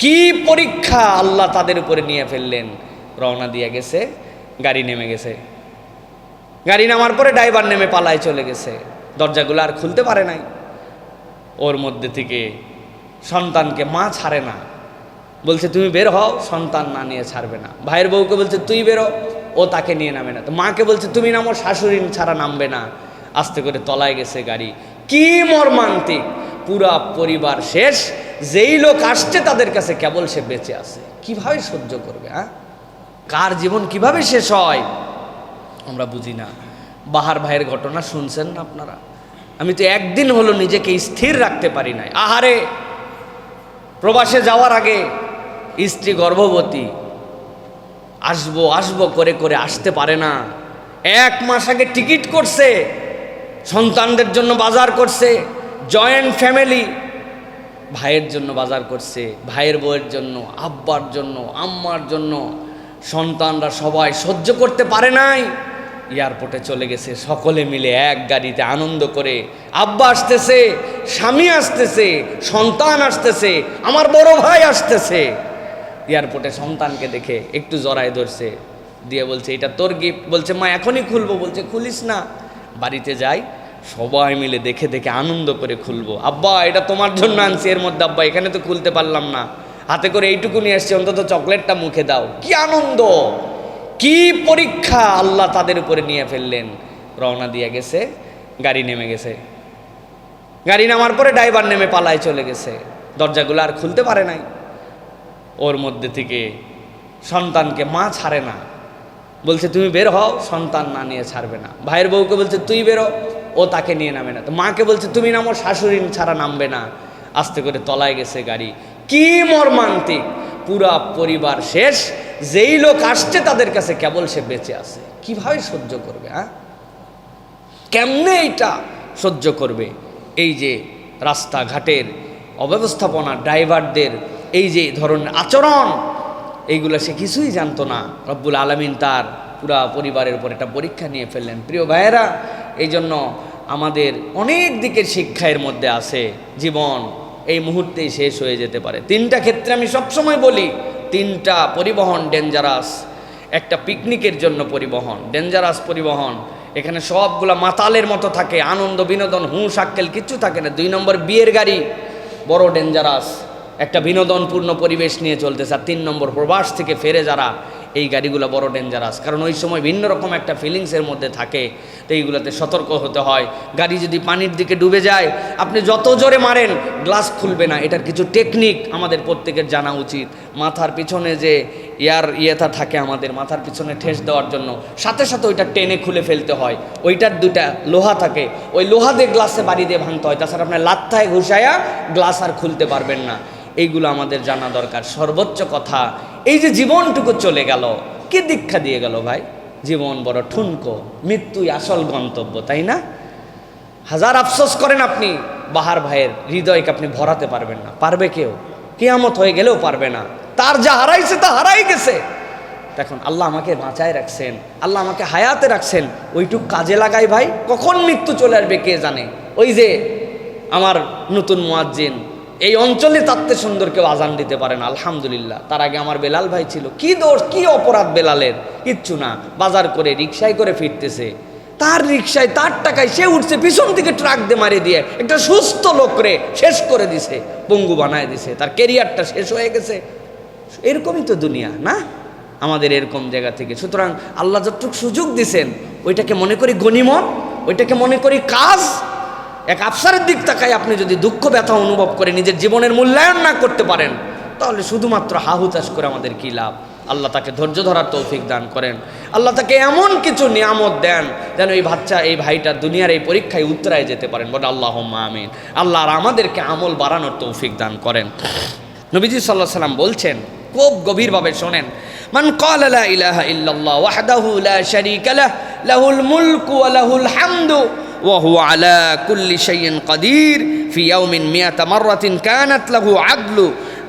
কি পরীক্ষা আল্লাহ তাদের উপরে নিয়ে ফেললেন? রওনা দিয়ে গেছে, গাড়ি নেমে গেছে। গাড়ি নামার পরে ড্রাইভার নেমে পালায় চলে গেছে। দরজাগুলো আর খুলতে পারে নাই। ওর মধ্যে থেকে সন্তানকে মা ছাড়ে না। বলছে, তুমি বের হও, সন্তান না নিয়ে ছাড়বে না। ভাইয়ের বউকে বলছে, তুই বেরো ও তাকে নিয়ে নামে না। তো মাকে বলছে, তুমি নামো শাশুড়ি ছাড়া নামবে না। আস্তে করে তলায় গেছে গাড়ি। কি মর্মান্তিক! পুরা পরিবার শেষ। যেই লোক আসছে তাদের কাছে কেবল সে বেঁচে আছে। কীভাবে সহ্য করবে হ্যাঁ? কার জীবন কীভাবে শেষ হয়, আমরা বুঝি না। বাহার ভাইয়ের ঘটনা শুনছেন না আপনারা? আমি তো একদিন হলো নিজেকে স্থির রাখতে পারি নাই। আহারে, প্রবাসে যাওয়ার আগে স্ত্রী গর্ভবতী, আসব আসব, করে করে আসতে পারে না। এক মাস আগে টিকিট করছে, সন্তানদের জন্য বাজার করছে, জয়েন্ট ফ্যামিলি ভাইয়ের জন্য বাজার করছে, ভাইয়ের বউয়ের জন্য, আব্বার জন্য, আম্মার জন্য, সন্তানরা সবাই সহ্য করতে পারে নাই। এয়ারপোর্টে চলে গেছে, সকলে মিলে এক গাড়িতে আনন্দ করে, আব্বা আসতেছে, স্বামী আসতেছে, সন্তান আসতেছে, আমার বড় ভাই আসতেছে। এয়ারপোর্টে সন্তানকে দেখে একটু জড়ায় ধরছে, দিয়ে বলছে, এটা তোর গিফট বলছে, মা, এখনই খুলবো। বলছে, খুলিস না। বাড়িতে যাই সবাই মিলে দেখে দেখে আনন্দ করে খুলবো। আব্বা, এটা তোমার জন্য আনছি, এর মধ্যে আব্বা, এখানে তো খুলতে পারলাম না। হাতে করে এইটুকু নিয়ে এসছি, অন্তত চকলেটটা মুখে দাও। কি আনন্দ! কি পরীক্ষা আল্লাহ তাদের উপরে নিয়ে ফেললেন। রওনা দিয়ে গেছে, গাড়ি নেমে গেছে। গাড়ি নামার পরে ড্রাইভার নেমে পালায় চলে গেছে। দরজাগুলো আর খুলতে পারে নাই। ওর মধ্যে থেকে সন্তানকে মা ছাড়ে না। বলছে, তুমি বের হও, সন্তান না নিয়ে ছাড়বে না। ভাইয়ের বউকে বলছে, তুই বেরো ও তাকে নিয়ে নামে না। তো মাকে বলছে, তুমি নামো শাশুড়ি ছাড়া নামবে না। আস্তে করে তলায় গেছে গাড়ি। কি মর্মান্তিক! পুরা পরিবার শেষ। যেই লোক আসছে তাদের কাছে কেবল সে বেঁচে আছে। কীভাবে সহ্য করবে হ্যাঁ কেমনে এইটা সহ্য করবে? এই যে রাস্তাঘাটের অব্যবস্থাপনা, ড্রাইভারদের এই যে ধরনের আচরণ, এইগুলো সে কিছুই জানতো না। রব্বুল আলমিন তার পুরা পরিবারের উপর একটা পরীক্ষা নিয়ে ফেললেন। প্রিয় ভাইয়েরা এই জন্য আমাদের অনেক দিকের শিক্ষা এর মধ্যে আছে। জীবন এই মুহূর্তেই শেষ হয়ে যেতে পারে। তিনটা ক্ষেত্রে আমি সবসময় বলি, তিনটা পরিবহন ডেঞ্জারাস একটা পিকনিকের জন্য পরিবহন ডেঞ্জারাস পরিবহন। এখানে সবগুলা মাতালের মতো থাকে, আনন্দ, বিনোদন, হুঁশ, আক্কেল, কিচ্ছু থাকে না। দুই নম্বর বিয়ের গাড়ি, বড় ডেঞ্জারাস একটা বিনোদনপূর্ণ পরিবেশ নিয়ে চলতেছে। আর তিন নম্বর প্রবাস থেকে ফেরে যারা এই গাড়িগুলো বড় ডেঞ্জারাস কারণ ওই সময় ভিন্ন রকম একটা ফিলিংসের মধ্যে থাকে, তো এইগুলোতে সতর্ক হতে হয়। গাড়ি যদি পানির দিকে ডুবে যায়, আপনি যত জোরে মারেন গ্লাস খুলবে না। এটার কিছু টেকনিক আমাদের প্রত্যেকের জানা উচিত। মাথার পিছনে যে ইয়ার ইয়েটা থাকে আমাদের, মাথার পিছনে ঠেস দেওয়ার জন্য। সাথে সাথে ওইটা টেনে খুলে ফেলতে হয়। ওইটার দুটা লোহা থাকে। ওই লোহা দিয়ে গ্লাসে বাড়ি দিয়ে ভাঙতে হয়। তাছাড়া আপনার লাত্থায় ঘুষায়া গ্লাস আর খুলতে পারবেন না। এইগুলো আমাদের জানা দরকার। সর্বোচ্চ কথা এই যে জীবনটুকু চলে গেল, কে দীক্ষা দিয়ে গেল ভাই? জীবন বড় ঠুনকো, মৃত্যুই আসল গন্তব্য, তাই না? হাজার আফসোস করেন আপনি, বাহার ভাইয়ের হৃদয়কে আপনি ভরাতে পারবেন না। পারবে কেউ? কেয়ামত হয়ে গেলেও পারবে না। তার যা হারাইছে তা হারাই গেছে। দেখুন, আল্লাহ আমাকে বাঁচায় রাখছেন, আল্লাহ আমাকে হায়াতে রাখছেন। ওইটুক কাজে লাগাই ভাই, কখন মৃত্যু চলে আসবে কে জানে? ওই যে আমার নতুন মোয়াজ্জিন এই অঞ্চলে তাত্তে সুন্দর কেউ আজান দিতে পারে না, আলহামদুলিল্লাহ। তার আগে আমার বেলাল ভাই ছিল। কি দোষ, কি অপরাধ বেলালের? কিচ্ছু না। বাজার করে রিক্সায় করে ফিরতেছে। তার রিক্সায় তার টাকায় সে উঠছে, পিছন থেকে ট্রাক দিয়ে মারে দিয়ে একটা সুস্থ লোকরে শেষ করে দিছে, পঙ্গু বানায় দিছে। তার কেরিয়ারটা শেষ হয়ে গেছে। এরকমই তো দুনিয়া, না? আমাদের এরকম জায়গা থেকে। সুতরাং আল্লাহ যতটুকু সুযোগ দিছেন, ওইটাকে মনে করি গণিমত, ওইটাকে মনে করি কাজ এক আফসারের দিক তাকায় আপনি যদি দুঃখ, ব্যথা অনুভব করে নিজের জীবনের মূল্যায়ন না করতে পারেন, তাহলে শুধুমাত্র হাহু চাষ করে আমাদের কী লাভ? আল্লাহ তাকে ধৈর্য ধরার তৌফিক দান করেন। আল্লাহ তাকে এমন কিছু নিয়ামত দেন যেন এই বাচ্চা, এই ভাইটা দুনিয়ার এই পরীক্ষায় উত্তরায় যেতে পারেন। বলে আল্লাহ আমিন। আল্লাহ আর আমাদেরকে আমল বাড়ানোর তৌফিক দান করেন। নবীজি সাল্লাহ সাল্লাম বলছেন, খুব গভীরভাবে শোনেন, মান قال لا إله إلا الله وحده لا লাহুল মুলকু له الملك وهو على كل شيء قدير في يوم مئة مرة كانت له عدل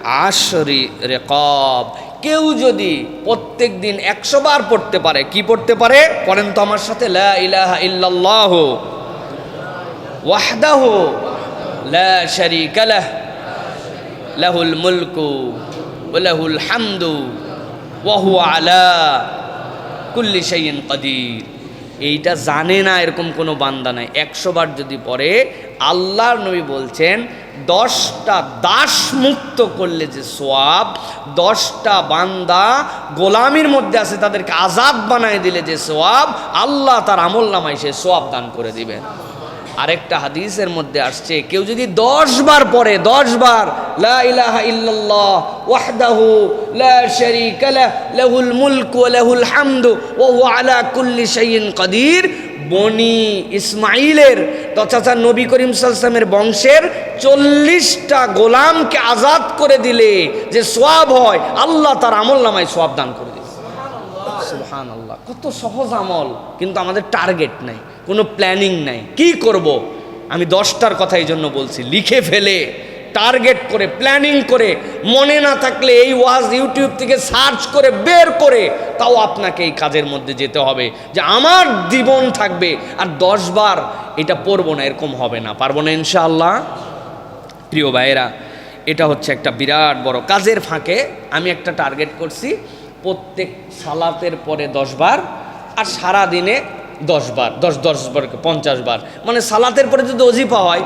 عشر رقاب কেউ যদি প্রত্যেক দিন একশো বার পড়তে পারে কি পড়তে পারে পড়েন তো আমার সাথে লা ইলাহা ইল্লাল্লাহ ওয়াহদাহু লা শারীকা লাহ লাহুল মুলকু ওলাহুল হামদু ওয়াহু আলা কুল্লি শাইইন কাদির এইটা জানে না এরকম কোনো বান্দা নাই। একশোবার যদি পরে আল্লাহর নবী বলছেন, দশটা দাস মুক্ত করলে যে সোয়াব, দশটা বান্দা গোলামির মধ্যে আছে, তাদেরকে আজাদ বানায় দিলে যে সোয়াব, আল্লাহ তার আমল নামায় সে সোয়াব দান করে দিবেন। আরেকটা হাদিসের মধ্যে আসছে, কেউ যদি দশ বার পড়ে, দশ বার কাদির, বনি ইসমাইলের তথা নবী করিম সাল্লামের বংশের চল্লিশটা গোলামকে আজাদ করে দিলে যে সোয়াব হয়, আল্লাহ তার আমল নামায় সোয়াব দান করে দিবে সুবহান আল্লাহ কত সহজ আমল, কিন্তু আমাদের টার্গেট নাই, কোনো প্ল্যানিং নাই। কি করব? আমি দশটার কথা এই জন্য বলছি, লিখে ফেলে টার্গেট করে প্ল্যানিং করে, মনে না থাকলে এই ওয়াজ ইউটিউব থেকে সার্চ করে, বের করে, তাও আপনাকে এই কাজের মধ্যে যেতে হবে, যে আমার জীবন থাকবে, আর দশবার এটা পড়ব না, এরকম হবে না, পারব না ইনশাআল্লাহ? প্রিয় ভাইয়েরা, এটা হচ্ছে একটা বিরাট বড় কাজের ফাঁকে আমি একটা টার্গেট করছি প্রত্যেক সালাতের পরে দশবার আর সারা দিনে দশ বার, দশ দশ বার, পঞ্চাশ বার। মানে সালাতের পরে যদি অজিফা হয়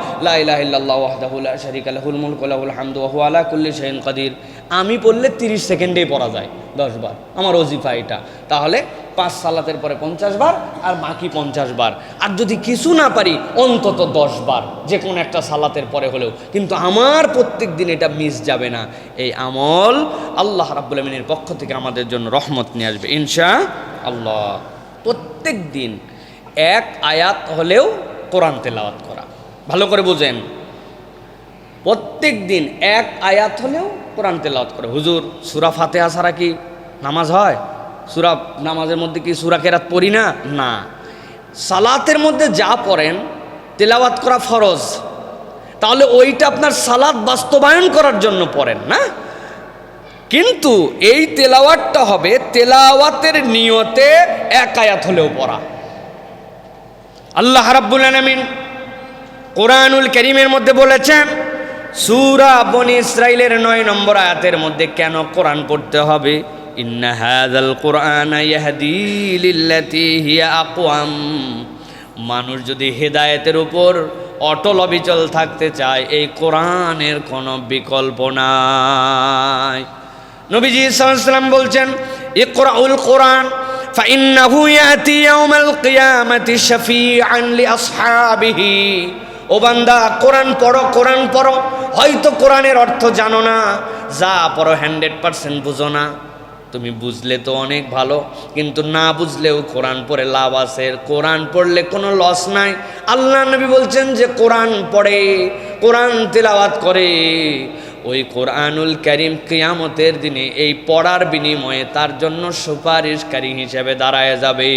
কাদির। আমি পড়লে তিরিশ সেকেন্ডেই পড়া যায়, দশ বার। আমার অজিফা এটা। তাহলে পাঁচ সালাতের পরে পঞ্চাশ বার আর বাকি পঞ্চাশ বার। আর যদি কিছু না পারি, অন্তত দশ বার যে কোনো একটা সালাতের পরে হলেও। কিন্তু আমার প্রত্যেক দিন এটা মিস যাবে না। এই আমল আল্লাহ রাব্বুল আমিনের পক্ষ থেকে আমাদের জন্য রহমত নিয়ে আসবে, ইনশা আল্লাহ। প্রত্যেক দিন এক আয়াত হলেও কোরআন তেলাওয়াত করা। ভালো করে বুঝেন। প্রত্যেক দিন এক আয়াত হলেও কোরআন তেলাওয়াত করে। হুজুর, সুরা ফাতেহা ছাড়া কি নামাজ হয়? সুরা নামাজের মধ্যে কি সুরা কেরাত পড়ি না? না। সালাতের মধ্যে যা পড়েন, তেলাওয়াত করা ফরজ। তাহলে ওইটা আপনার সালাত বাস্তবায়ন করার জন্য পড়েন, না? কিন্তু এই তেলাওয়াতটা হবে তেলাওয়াতের নিয়তে এক আয়াত হলেও পড়া। আল্লাহ রাব্বুল আলামিন কোরআনুল করিমের মধ্যে বলেছেন, সুরা বনি ইসরাইলের নয় নম্বর আয়াতের মধ্যে কেন কোরআন পড়তে হবে? ইন্না হাযাল কোরআন আকওয়াম। মানুষ যদি হেদায়েতের উপর অটল অবিচল থাকতে চায়, এই কোরআনের কোনো বিকল্প নাই। নবীজি সাল্লাম বলছেন, ইকরাউল কোরআন, ফাইন্নাহু ইয়াতি ইয়াউমাল কিয়ামাতি শাফিআন লিআসহাবিহি। ও বান্দা, কোরআন পড়ো কোরআন পড়ো, হয়তো কোরআনের অর্থ জানো না, যা পড়ো হান্ড্রেড পার্সেন্ট বুঝো না। তুমি বুঝলে তো অনেক ভালো, কিন্তু না বুঝলেও কোরআন পড়ে লাভ আছে। কোরআন পড়লে কোনো লস নাই। আল্লাহ নবী বলছেন যে, কোরআন পড়ে, কোরআন তেলাওয়াত করে। ওই কোরআনুল করিম কিয়ামতের দিনে এই পড়ার বিনিময়ে তার জন্য সুপারিশকারী হিসেবে দাঁড়ায় যাবে।